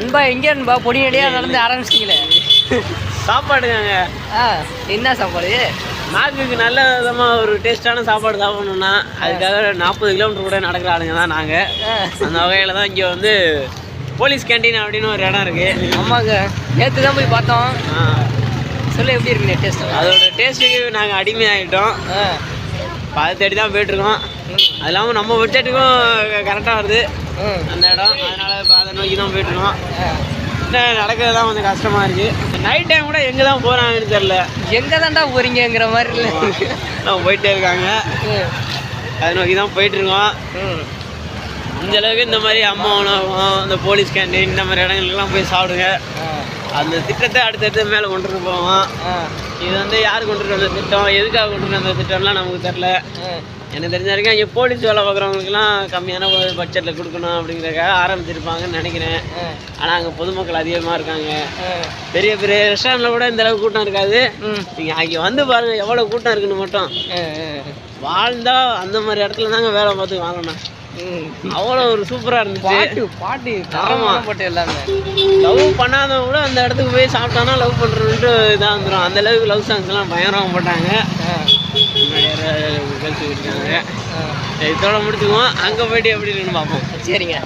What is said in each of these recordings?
நண்பா எங்கே நண்பா பொடியடியாக நடந்து ஆரம்பிச்சிட்டீங்களே. சாப்பாடுங்க ஆ என்ன சாப்பாடு? நாக்குக்கு நல்ல விதமாக ஒரு டேஸ்டான சாப்பாடு சாப்பிடணும்னா அதுக்காக நாற்பது கிலோமீட்டர் கூட நடக்கிற ஆளுங்க தான் நாங்கள் அந்த வகையில் தான் இங்கே வந்து போலீஸ் கேண்டீன் அப்படின்னு ஒரு இடம் இருக்குது ஆமாங்க. நேற்று தான் போய் பார்த்தோம். சொல்லு எப்படி இருக்கு டேஸ்ட் அதோட டேஸ்ட்டுக்கு நாங்கள் அடிமையாகிட்டோம் அதை தேடி தான் போயிட்டுருக்கோம் அது இல்லாமல் நம்ம பட்ஜெட்டுக்கும் கரெக்டாக வருது. அந்த இடம். அதனால் நோக்கி தான் போயிட்டுருக்கோம் நடக்கிறது தான் கொஞ்சம் கஷ்டமாக இருக்குது நைட் டைம் கூட எங்கே தான் போகிறாங்கன்னு தெரில எங்க தான்டா போறீங்கங்கிற மாதிரி இல்லை நம்ம போயிட்டே இருக்காங்க. அதை நோக்கி தான் போயிட்டுருக்கோம். இந்த அளவுக்கு இந்த மாதிரி அம்மா உணவகம் இந்த போலீஸ் கேண்டீன் இந்த மாதிரி இடங்களுக்குலாம் போய் சாப்பிடுங்க. அந்த திட்டத்தை அடுத்தடுத்து மேலே கொண்டு போவோம். இது வந்து யார் கொண்டு வந்த திட்டம் எதுக்காக கொண்டு வந்த திட்டம்லாம் நமக்கு தெரில. எனக்கு தெரிஞ்ச வரைக்கும் இங்கே போலீஸ் வேலை பார்க்குறவங்களுக்குலாம் கம்மியான பட்ஜெட்டில் கொடுக்கணும் அப்படிங்கிறதுக்காக ஆரம்பிச்சிருப்பாங்கன்னு நினைக்கிறேன். ஆனால் அங்கே பொதுமக்கள் அதிகமாக இருக்காங்க. பெரிய பெரிய ரெஸ்டாரண்ட்டில் கூட இந்த அளவுக்கு கூட்டம் இருக்காது. நீங்கள் அங்கே வந்து பாருங்கள் எவ்வளோ கூட்டம் இருக்குன்னு மட்டும் ஆ. ஆ. வாழ்ந்தா அந்த மாதிரி இடத்துல தாங்க வேலை பார்த்து வாங்கணும் ம். அவ்வளோ ஒரு சூப்பராக இருந்துச்சு. பாட்டு பாட்டு தரமான பாட்டு எல்லாமே. லவ் பண்ணாதவங்க கூட அந்த இடத்துக்கு போய் சாப்பிட்டானா லவ் பண்ணுறதுன்ட்டு இதாக வந்துடும் அந்த அளவுக்கு லவ் சாங்ஸ்லாம் பயங்கரமாக போட்டாங்க. ஆ. சரி, இதோட முடிச்சுக்குவோம். அங்கே போயிட்டு எப்படி இருக்குன்னு பார்ப்போம். சரிங்க.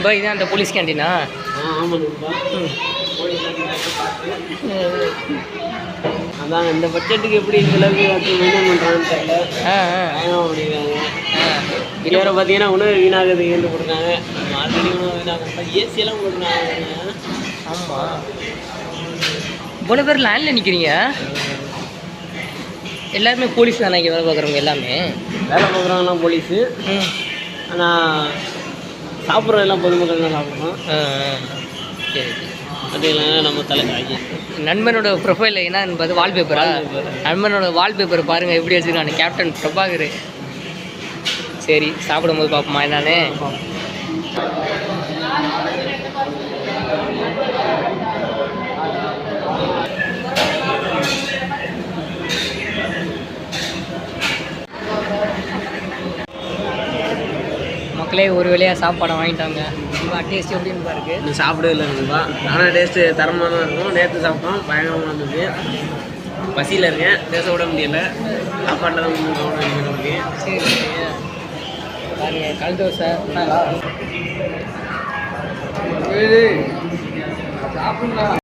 பா இதான் அந்த போலீஸ் கேண்டீனா? அதாங்க இந்த பட்ஜெட்டுக்கு எப்படி இந்த அளவுக்கு வச்சு மெயின்டைன் பண்ணுறாங்கன்னு தெரியல. இது வேறு பார்த்தீங்கன்னா உணவு வீணாகுது என்று கொடுக்குறாங்க ஆல்ரெடி உணவு வீணாகும் ஏசியெல்லாம் கொடுக்குறாங்க ஆமாம் இவ்வளோ பேர் லைனில் நிற்கிறீங்க எல்லாருமே போலீஸ் தானே இங்கே வேலை பார்க்குறவங்க எல்லாமே? வேலை பார்க்குறவங்களாம் போலீஸு ம். ஆனால் சாப்பிட்றதெல்லாம் பொதுமக்கள் தான் ஆ. சரி அது இல்லைன்னா நம்ம தலை காய்ச்சி நண்பனோட ப்ரொஃபைல் என்ன என்பது? வால்பேப்பரா. நண்பனோட வால்பேப்பர் பாருங்கள் எப்படி வச்சுருக்காங்க. கேப்டன் பிரபாகர். சரி சாப்பிடும்போது பார்ப்போமா என்னன்னு? மக்களே ஒரு வேளையாக சாப்பாடை வாங்கிட்டாங்க டேஸ்ட் எப்படின்னு பாருங்க இன்னும் சாப்பிடவே இல்லை நண்பா ஆனால் டேஸ்ட்டு தரமாக தான் இருக்கும். நேற்று சாப்பிட்டோம். பயங்கரமாக இருந்தது. பசியில் இருக்கேன். பேச விட முடியல. சாப்பாட்டில் தான் நமக்கு. சரி கல் தோசை. சாப்பிடுங்களா?